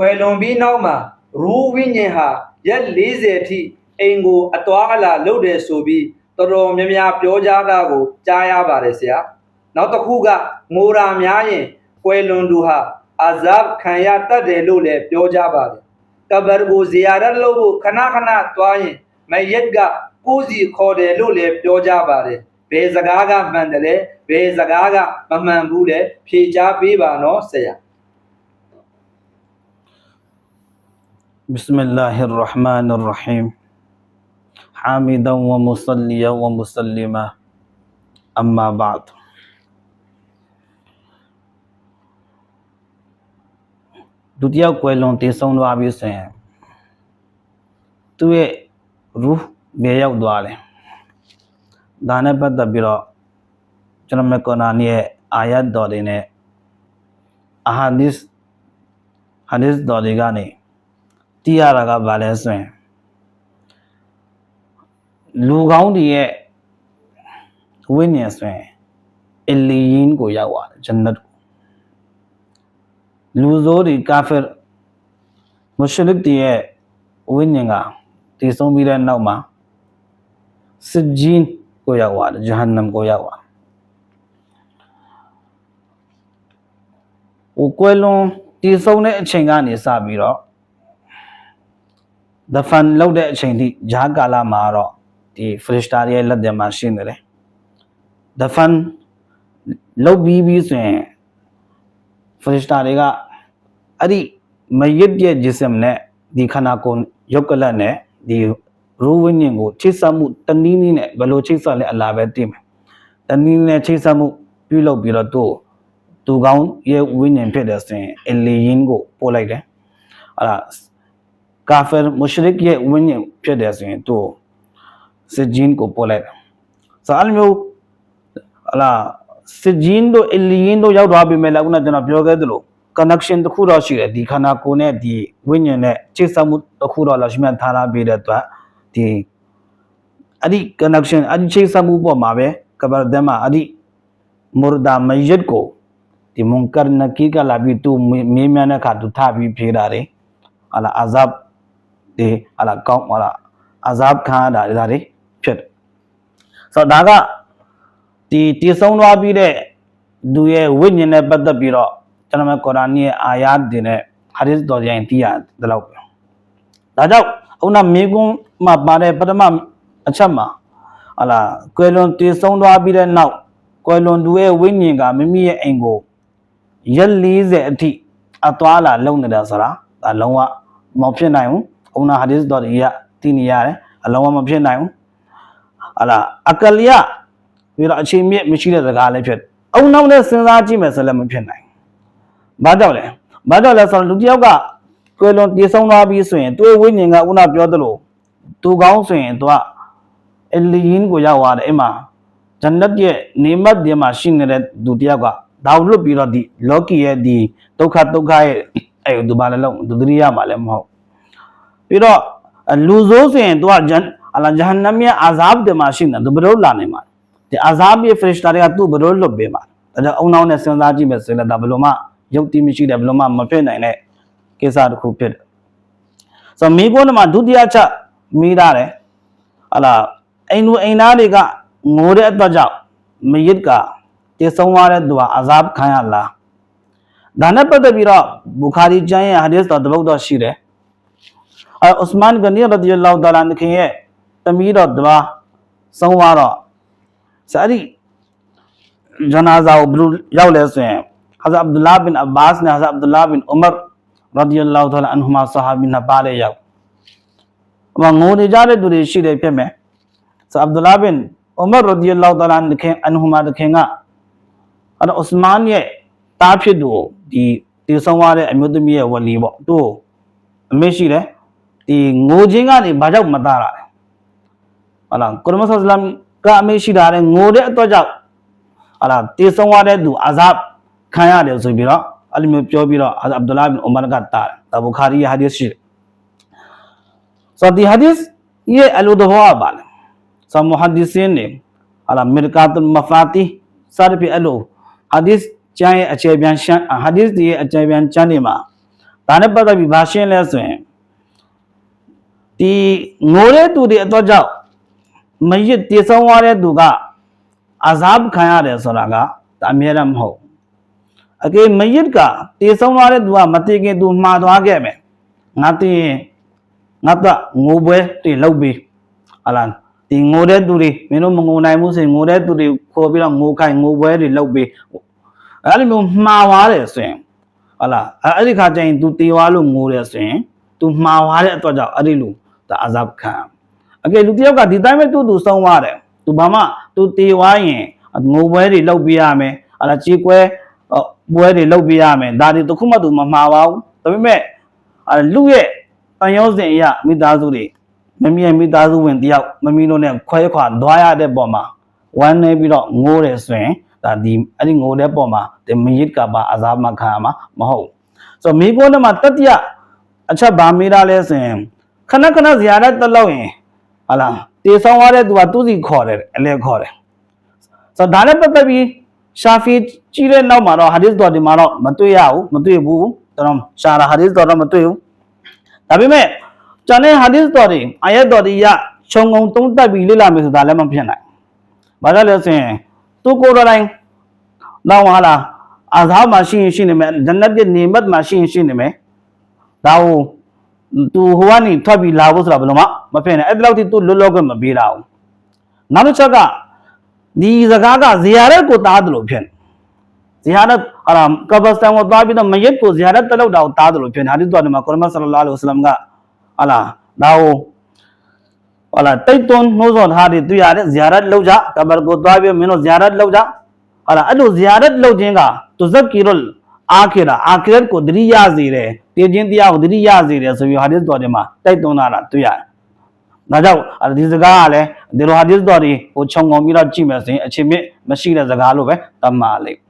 ကွယ်လွန်ပြီးနောက်မှာရူးဝိညာဉ်ဟာရက်40ထိအိမ်ကိုအသွားအလာလုပ်တယ်ဆိုပြီးတော်တော်များများပြောကြတာကိုကြားရပါတယ်ဆရာနောက်တစ်ခုကငိုရာများရင်ကွယ်လွန်သူဟာအာဇပ်ခံရတတ်တယ်လို့လည်းပြောကြပါတယ်ကဘာကိုဇီယာရတ်လုပ်ဖို့ခဏခဏသွားရင်မယက်ကကိုယ်စီခေါ်တယ်လို့လည်းပြောကြပါတယ်ဘယ်စကားကမှန်တယ်လဲဘယ်စကားကမမှန်ဘူးလဲဖြေချပေးပါနော်ဆရာ بسم الله الرحمن الرحيم حامدا ومصليا ومسلما أما بعد ဒုတိယကွယ်လွန်တည်ဆုံးသွားပြီဆိုရင်သူ့ရဲ့ရူးဘယ်ရောက်သွားလဲဒါနဲ့ပတ်သက်ပြီးတော့ကျွန်တော်မကောနာနီရဲ့အာယတ်တော်တွေနဲ့အာဟာဒစ်ဟာဒစ်တော်တွေကနေ သိရတာကဘာလဲဆိုရင်လူကောင်းတွေရဲ့ဝိညာဉ်ဆိုရင်အလီယင်းကိုရောက်သွားတယ်ဂျန်နတ်ကိုလူဆိုးတွေကာဖီမရှရစ်တွေရဲ့ဝိညာဉ်ကတည်ဆုံးပြီးတဲ့နောက်မှာစစ်ဂျင်းကိုရောက်သွားတယ်ဂျဟန္နမ်ကိုရောက်သွားဟိုကွယ်လွန်တည်ဆုံးတဲ့အချိန်ကနေစပြီးတော့ the fun လောက်တဲ့အချိန်ထိဂျားကာလမှာတော့ဒီ freestyle ရဲ့လက်တယ်မှာရှင်းနေတယ် the fun လောက်ပြီးပြီးဆိုရင် freestyle တွေကအဲ့ဒီမရစ်ပြည့် jism နဲ့ဒီခန္ဓာကိုယ်ရုပ်ကလတ်နဲ့ဒီရူးဝိညာဉ်ကိုချိတ်ဆက်မှုတနည်းနည်းနဲ့ဘယ်လိုချိတ်ဆက်လဲအလားပဲသိမယ်တနည်းနည်းနဲ့ချိတ်ဆက်မှုပြုလုပ်ပြီးတော့သူ့ကိုသူကောင်းရဲ့ဝိညာဉ်ဖြစ်တဲ့ဆိုရင်အလီယင်းကိုပို့လိုက်တယ်အဲ့ဒါ ကာဖီမုရှရစ်ရဲ့ဝိညာဉ်ဖြစ်တယ်ဆိုရင်သူစစ်ဂျင်းကိုပို့လိုက်တယ်ဆိုတော့အဲ့လိုမျိုးဟလာစစ်ဂျင်းတို့အလီယင်းတို့ရောက်သွားပြီမဲ့လည်းခုနကကျွန်တော်ပြောခဲ့သလို connection တစ်ခုတော့ရှိတယ်ဒီခန္ဓာကိုယ်နဲ့ဒီဝိညာဉ်နဲ့ချိတ်ဆက်မှုတစ်ခုတော့လာရှိမှထားလာပြီးတဲ့အတွက်ဒီအဲ့ဒီ connection အဲ့ဒီချိတ်ဆက်မှုပေါ်မှာပဲကဘာဒမအဲ့ဒီမူရဒါမယတ်ကိုဒီမွန်ကာနကီကလာပြီးသူမေးမြန်းတဲ့အခါသူထပြီးဖြေတာတယ်ဟလာအာဇပ် ဒီဟလာကောင်းဟလာအာဇပ်ခံရတာဒါတွေဖြစ်တယ်ဆိုတော့ဒါကဒီတည်ဆုံးသွားပြီးတဲ့သူရဲ့ဝိညာဉ်နဲ့ပတ်သက်ပြီးတော့ကျွန်တော်မကုရ်အာန်ရဲ့အာယာတ်တွေနဲ့ဟာဒီသ်တော်ကြိုင်သိရတယ်လို့ပဲဒါကြောင့်အခုနမေကွန်းမှာပါတဲ့ပထမအချက်မှာဟလာကွယ်လွန်တည်ဆုံးသွားပြီးတဲ့နောက်ကွယ်လွန်သူရဲ့ဝိညာဉ်ကမိမိရဲ့အိမ်ကိုရက်40အထိအသွားလာလုံနေတာဆိုတာဒါလုံးဝမဖြစ်နိုင်ဘူး။ အုံနာဟာဒီသ်တော်တွေကသိနေရတယ်အလုံးဝမဖြစ်နိုင်ဘူး။ဟလာအကလျပြီးတော့အချိန်မြင့်မရှိတဲ့စကားလည်းဖြစ်။အုံနောက်နဲ့စဉ်းစားကြည့်မယ်ဆိုလည်းမဖြစ်နိုင်ဘူး။ဘာကြောင့်လဲ။ဘာကြောင့်လဲဆိုတော့လူတစ်ယောက်ကကွယ်လွန်တည်ဆုံးသွားပြီးဆိုရင်သူ့ဝိညာဉ်ကဥနာပြောသလိုသူကောင်းဆိုရင်သူကအလီယင်းကိုရောက်သွားတယ်အဲ့မှာဂျန်နတ်ရဲ့နေမတ်တွေမှာရှိနေတဲ့သူတစ်ယောက်ကဒါကိုလွတ်ပြီးတော့ဒီလောကီရဲ့ဒီဒုက္ခဒုက္ခရဲ့အဲ့ဒီဘာလဲလုံးဒုတိယမှာလည်းမဟုတ် ပြီးတော့လူဆိုးဆိုရင်သူကဂျန်အလာဂျဟန်နမ်ရဲ့အာဇာဘ်တွေမှာရှိနေသူဘယ်လိုလာနိုင်မှာဒီအာဇာဘ်ရဲ့ဖရစ်တာတွေကသူ့ဘယ်လိုလွတ်ပေးမှာဒါကြောင့်အုံနောက်နဲ့စဉ်းစားကြည့်မယ်ဆိုရင်လည်းဒါဘယ်လိုမှယုတ်တိမရှိတယ်ဘယ်လိုမှမဖြစ်နိုင်တဲ့ကိစ္စတစ်ခုဖြစ်တယ်ဆိုတော့မိကုန်းမှာဒုတိယချက်မိတာတယ်ဟလာအိမ်လူအိမ်သားတွေကငိုတဲ့အတွက်ကြောင့်မယစ်ကတည်ဆုံးသွားတဲ့သူကအာဇာဘ်ခံရလားဒါနဲ့ပတ်သက်ပြီးတော့ဘူခါရီကျမ်းရဲ့ဟာဒီသ်တော်တပုတ်တော်ရှိတယ် အဲဥစမန်ဂနီရဒီယလောတာလာန်ခင်ရဲ့တမီးတော်တပါဆုံးသွားတော့စာဒီဂျနာဇာကိုဘယ်လိုရောက်လဲဆိုရင်ဟာဇာအဗ်ဒူလာဘင်အဘာစ်နဲ့ဟာဇာအဗ်ဒူလာဘင်ဥမရရဒီယလောတာလာအန်ဟူမာဆဟာဘီနပါလေရောက်အမငိုနေကြတဲ့သူတွေရှိတယ်ဖြစ်မယ်ဆိုအဗ်ဒူလာဘင်ဥမရရဒီယလောတာလာန်ခင်အန်ဟူမာတခင်ကအဲ့တော့ဥစမန်ရဲ့တားဖြစ်သူကိုဒီတည်ဆုံးသွားတဲ့အမျိုးသမီးရဲ့ဝလီပေါ့သူ့ကိုအမေရှိတယ် ဒီငိုခြင်းကနေဘာကြောင့်မသားတာလဲဟုတ်လားကုရမဆလမ်ကအမေရှိတာတဲ့ငိုတဲ့အတွက်ကြောင့်ဟုတ်လားတည်ဆုံးသွားတဲ့သူအာဇပ်ခံရတယ်ဆိုပြီးတော့အဲ့လိုမျိုးပြောပြီးတော့အဗ္ဒူလာဘင်ဥမာကတာတယ်ဒါဘူခါရီရဲ့ဟာဒီသ်ရှိတယ်ဆိုတော့ဒီဟာဒီသ်ရဲ့အလိုတော်ကပါလဲဆိုမုဟာဒီစင်းနေဟာလားမီရကာတုလ်မဖာတီစရပြီအလိုဟာဒီသ်ကျမ်းရဲ့အခြေပြန်ရှမ်းဟာဒီသ်ရဲ့အခြေပြန်ကျမ်းတွေမှာဒါနဲ့ပတ်သက်ပြီးဘာရှင်းလဲဆိုရင် ဒီငိုတဲ့သူတွေအတွက်ကြောင့်မရစ်တည်ဆုံးသွားတဲ့သူကအဇပ်ခံရတယ်ဆိုတာကဒါအမြဲတမ်းမဟုတ်ဘူးအကေမရစ်ကတည်ဆုံးသွားတဲ့သူကမတည်ခင်သူမှားသွားခဲ့မယ်ငါတည်ရင်ငါတော့ငိုပွဲတွေလောက်ပြီးဟလာဒီငိုတဲ့သူတွေမင်းတို့မငိုနိုင်ဘူးဆိုရင်ငိုတဲ့သူတွေခေါ်ပြီးတော့ငိုခိုင်ငိုပွဲတွေလောက်ပြီးအဲ့လိုမျိုးမှားသွားတယ်ဆိုရင်ဟုတ်လားအဲ့အဲ့ဒီခါကျရင် तू တေွားလို့ငိုတယ်ဆိုရင် तू မှားသွားတဲ့အတွက်ကြောင့်အဲ့ဒီလူ ဒါအာဇာဘ်ခံအကယ်လူတယောက်ကဒီတိုင်းပဲသူ့သူဆုံးသွားတယ်သူဘာမှသူတေဝိုင်းရင်ငိုပွဲတွေလောက်ပြရမယ်အလားကြေးကွဲပွဲတွေလောက်ပြရမယ်ဒါတွေတခုမှသူမမှားပါဘူးဒါပေမဲ့လူရဲ့တန်ရောစဉ်အရမိသားစုတွေမမီးရဲ့မိသားစုဝင်တယောက်မမီးတို့နဲ့ခွဲခွာသွားရတဲ့ပုံမှာဝမ်းနေပြီးတော့ငိုးတယ်ဆိုရင်ဒါဒီအဲ့ဒီငိုတဲ့ပုံမှာဒီမရစ်ကပါအာဇာမခံမှာမဟုတ်ဆိုတော့မိခိုးနဲ့မှာတတိယအချက်ဘာမေးတာလဲဆိုရင် ခဏခဏဇရာရတ်တက်လို့ရင်ဟာလားတေဆောင်ရတဲ့သူကသူစီခေါ်တယ်အလဲခေါ်တယ်ဆိုတော့ဒါနဲ့ပတ်သက်ပြီးရှာဖီကြီးတဲ့နောက်မှာတော့ဟာဒီသ်တော်ဒီမှာတော့မတွေ့ရဘူးမတွေ့ဘူးတော်တော်ရှာရာဟာဒီသ်တော်တော့မတွေ့ဘူးဒါပေမဲ့ကျန်တဲ့ဟာဒီသ်တော်တွေအာယတ်တော်တွေရခြုံငုံသုံးတက်ပြီးလေ့လာမယ်ဆိုတာလည်းမဖြစ်နိုင်ဘာကြောင့်လဲဆိုရင်သူကိုယ်တော်တိုင်းတော့ဟာလားအာဇာမှာရှိရင်ရှိနေမယ်ဂျန်နတ်ရဲ့နေမတ်မှာရှိရင်ရှိနေမယ်ဒါကိုသူဟိုကနေထွက်ပြီးလာဖို့ဆိုတာ ဘယ်လိုမှမဖြစ်နဲ့အဲ့ဒီလောက်ထိသူလွတ်လောကမပေးတာဘူးနောက်တစ်ချက်ကဒီစကားကဇီယာရက်ကိုတားတယ်လို့ဖြစ်နေဇီယာရက်ဟာလာကဘစတန်ကိုတားပြီးတော့မယစ်ကိုဇီယာရက်တက်လောက်တာကိုတားတယ်လို့ဖြစ်နေဟာဒီတော့ဒီမှာကုရမတ်ဆလလာလဟ်ဝဆလမ်ကဟာလာဒါကိုဟာလာတိတ်သွန်းနှိုးဆော်ထားတယ်သူရတဲ့ဇီယာရက်လောက်ကြကဘကိုတားပြီးမင်းတို့ဇီယာရက်လောက်ကြဟာလာအဲ့လိုဇီယာရက်လောက်ခြင်းကသူဇက်ကီရုလ်အာခိရာအာခိရတ်ကိုတတိယစေတယ် တည်ခြင်းတရားကိုတတိယစေတယ်ဆိုပြီးဟာဒီတော်တွေမှာတိုက်တွန်းလာတာတွေ့ရတယ်။ဒါကြောင့်အဲ့ဒီစကားကလည်းဒီလိုဟာဒီတော်တွေဟိုခြုံငုံပြီးတော့ကြည့်မယ်ဆိုရင်အချိန်မြင့်မရှိတဲ့စကားလို့ပဲတတ်မှလိမ့်